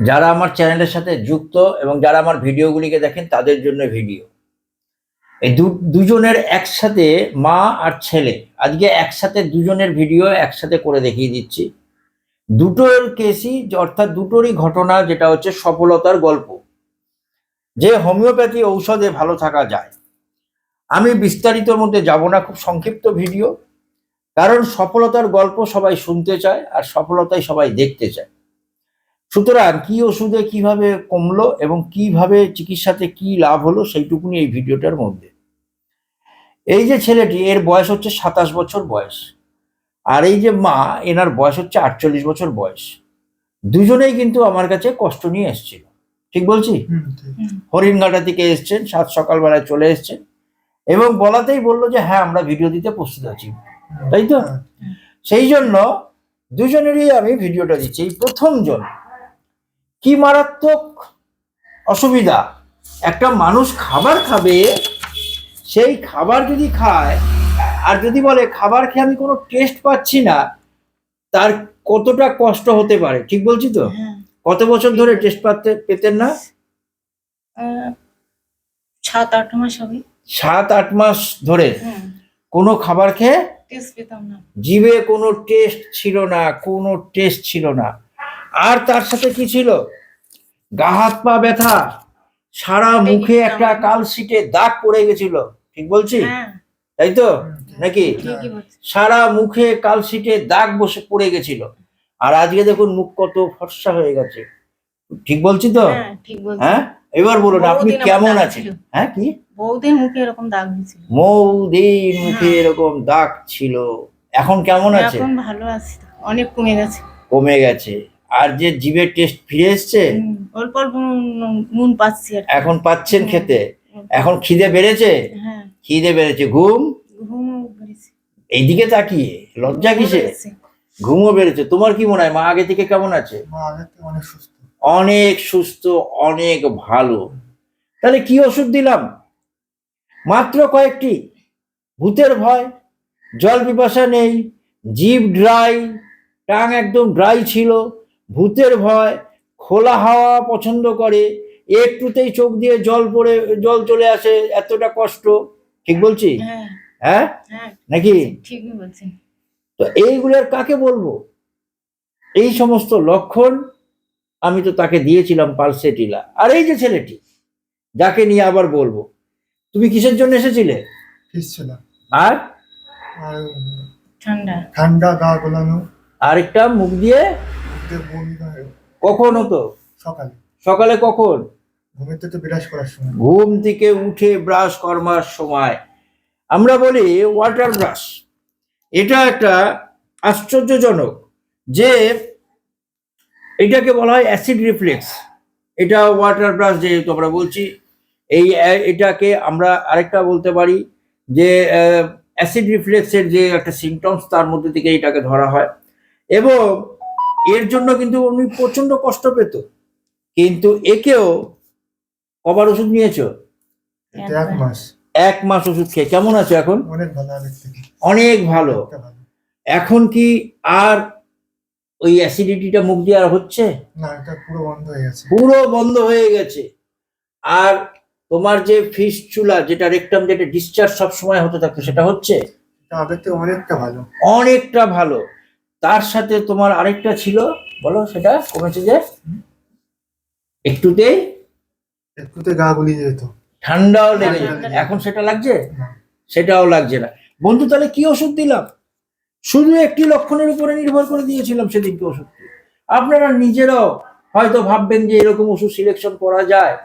যারা আমার চ্যানেলের সাথে যুক্ত এবং যারা আমার ভিডিওগুলিকে দেখেন, তাদের জন্য ভিডিও। এই দুজনের একসাথে মা আর ছেলে। আজকে একসাথে দুজনের ভিডিও একসাথে করে দেখিয়ে দিচ্ছি। দুটোর কেসই, অর্থাৎ দুটোরই ঘটনা, যেটা হচ্ছে সফলতার গল্প। যে হোমিওপ্যাথি ঔষধে ভালো থাকা যায়। আমি বিস্তারিতর মধ্যে যাব না, খুব সংক্ষিপ্ত ভিডিও। কারণ সফলতার গল্প সবাই শুনতে চায় আর সফলতাই সবাই দেখতে চায়। সুতরাং কি ওষুধে কীভাবে কমলো এবং কীভাবে চিকিৎসাতে কি লাভ হলো সেইটুকুনি এই ভিডিওটার মধ্যে। এই যে ছেলেটি এর বয়স হচ্ছে সাতাশ বছর বয়স। আর এই যে মা এনার বয়স হচ্ছে আটচল্লিশ বছর বয়স। দুজনেই কিন্তু আমার কাছে কষ্ট নিয়ে এসেছিল। ঠিক বলছি। হরিণঘাটা থেকে এসছেন সাত সকালবেলায় চলে এসছেন এবং বলাতেই বলল যে হ্যাঁ আমরা ভিডিও দিতে প্রস্তুত আছি। তাই তো? হ্যাঁ, সেই জন্য দুজনেরই আমি ভিডিওটা দিচ্ছি। এই প্রথম জন কি মারাত্মক অসুবিধা? একটা মানুষ খাবার খাবে সেই খাবার যদি খায় আর যদি বলে খাবার খেয়ে আমি কোনো টেস্ট পাচ্ছি না তার কতটা কষ্ট হতে পারে? ঠিক বলছি তো? হ্যাঁ। কত বছর ধরে টেস্ট পাতে পেতেন না? সাত আট মাস হবে। সাত আট মাস ধরে কোনো খাবার খেয়ে টেস্ট পেতাম না। জিভে কোনো টেস্ট ছিল না কোনো টেস্ট ছিল না। আর তার সাথে কি ছিল? গা হাত পা ব্যথা সারা মুখে একটা কালশিটে দাগ পড়ে গেছিল। ঠিক বলছি? হ্যাঁ। তাই তো? নাকি? সারা মুখে কালশিটে দাগ বসে পড়ে গেছিল। আর আজকে দেখুন মুখ কত ফর্সা হয়ে গেছে। ঠিক বলছি তো? হ্যাঁ হ্যাঁ? এবার বলুন আপনি কেমন আছেন? হ্যাঁ কি? বৌদির মুখে এরকম দাগ হয়েছিল। মৌদির মুখে হ্যাঁ। এরকম দাগ ছিল। এখন কেমন আছে? এখন ভালো আছি। অনেক কমে গেছে। কমে গেছে। আর যে জিভের টেস্ট ফিরে এসছে অল্প অল্প নুন- পাচ্ছি এখন পাচ্ছেন খেতে? এখন খিদে বেড়েছে? হ্যাঁ। খিদে বেড়েছে ঘুম? এইদিকে তাকিয়ে? লজ্জা কিসে ঘুমও বেড়েছে। তোমার কি মনে হয়? মা আগে থেকে কেমন আছে? অনেক সুস্থ। অনেক ভালো। তাহলে কি ওষুধ দিলাম? মাত্র কয়েকটি। ভূতের ভয় জল পিপাসা নেই জিভ ড্রাই টাং একদম ড্রাই ছিল। ভূতের ভয় খোলা হাওয়া পছন্দ করে একটুতেই চোখ দিয়ে জল পড়ে জল চলে আসে এতটা কষ্ট। ঠিক বলছি? হ্যাঁ। হ্যাঁ? হ্যাঁ নাকি? ঠিকই তো এইগুলোর কাকে বলব? এই সমস্ত লক্ষণ আমি তো তাকে দিয়েছিলাম পালসেটিলা। আর এই যে ছেলেটি যাকে নিয়ে আবার বলব তুমি কিসের জন্য এসেছিলে? আর? ঠান্ডা। ঠান্ডা গা গোলানো। আরেকটা মুখ দিয়ে হয় কখন হতো? সকালে। সকালে কখন? ঘুমের থেকে বিরাজ করার সময়। ঘুম থেকে উঠে ব্রাশ করবার সময়। আমরা বলি ওয়াটার ব্রাশ। এটা একটা আশ্চর্যজনক যে এটাকে বলা হয় অ্যাসিড রিফ্লেক্স। এটা ওয়াটার ব্রাশ যেহেতু আমরা বলছি এই এটাকে আমরা আরেকটা বলতে পারি যে অ্যাসিড রিফ্লেক্সের যে একটা সিমটমস তার মধ্যে থেকে এটাকে ধরা হয়। এবং এর জন্য কিন্তু উনি প্রচণ্ড কষ্ট পেত। কিন্তু একেও কবার ওষুধ নিয়েছো? এক মাস। এক মাস ওষুধ খেয়ে। কেমন আছো এখন? অনেক ভালো অনেক ভালো। এখন কি আর ওই অ্যাসিডিটিটা মুখ দিয়ে আর হচ্ছে? না এটা পুরো বন্ধ হয়ে গেছে। পুরো বন্ধ হয়ে গেছে। আর তোমার যে ফিস চুলা যেটা রেকটাম যেটা ডিসচার্জ সব সময় হতে থাকতো সেটা হচ্ছে? আগের থেকে অনেকটা ভালো। অনেকটা ভালো। তার সাথে তোমার আরেকটা ছিল বলো সেটা কমেছে যে একটুতেই একটুতে গা গুলিয়ে যেত। ঠান্ডাও লেগে যেত। এখন সেটা লাগছে? সেটাও লাগছে না। বন্ধু তাহলে কি ওষুধ দিলাম? শুধু একটি লক্ষণের উপরে নির্ভর করে দিয়েছিলাম সেদিনকে ওষুধটি। আপনারা নিজেরাও হয়তো ভাববেন যে এরকম ওষুধ সিলেকশন করা যায়।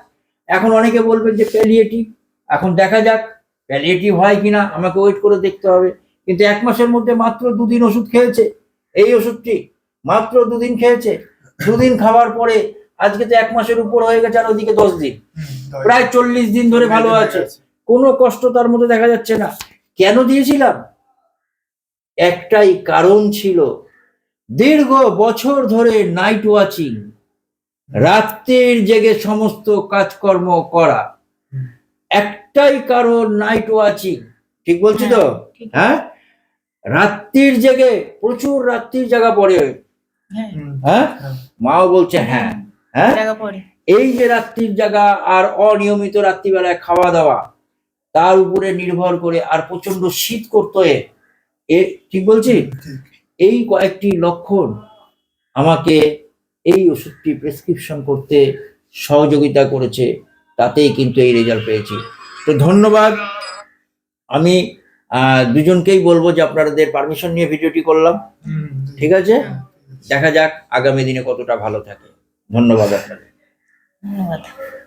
এখন অনেকে বলবেন যে প্যালিয়েটিভ এখন দেখা যাক প্যালিয়েটিভ হয় কিনা আমাকে ওয়েট করে দেখতে হবে। কিন্তু এক মাসের মধ্যে মাত্র দুদিন ওষুধ খেয়েছে। এই ওষুধটি মাত্র দুদিন খেয়েছে। দুদিন খাওয়ার পরে আজকে তো এক মাসের উপর হয়ে গেছে আর ওদিকে দশ দিন। প্রায় চল্লিশ দিন ধরে ভালো আছে। কোনো কষ্ট তার মধ্যে দেখা যাচ্ছে না। কেন দিয়েছিলাম? একটাই কারণ ছিল দীর্ঘ বছর ধরে নাইট ওয়াচিং রাত্রির জেগে সমস্ত কাজকর্ম করা। একটাই কারণ নাইট ওয়াচিং ঠিক বলছি তো? হ্যাঁ? রাত্রির জেগে প্রচুর রাত্রির জায়গা পড়ে। হ্যাঁ। হ্যাঁ। মাও বলছে হ্যাঁ। হ্যাঁ? এই যে রাত্রির জায়গা আর অনিয়মিত রাত্রিবেলায় খাওয়া দাওয়া তার উপরে নির্ভর করে আর প্রচণ্ড শীত করতো এ। এ ঠিক বলছি? এই কয়েকটি লক্ষণ আমাকে এই ওষুধটি প্রেসক্রিপশন করতে সহযোগিতা করেছে তাতেই কিন্তু এই রেজাল্ট পেয়েছি। তো ধন্যবাদ। আমি দুজনকেই বলব যে আপনাদের পারমিশন নিয়ে ভিডিওটি করলাম। ঠিক আছে? হ্যাঁ, ঠিক আছে। দেখা যাক আগামী দিনে কতটা ভালো থাকে। ধন্যবাদ আপনাদের। ধন্যবাদ।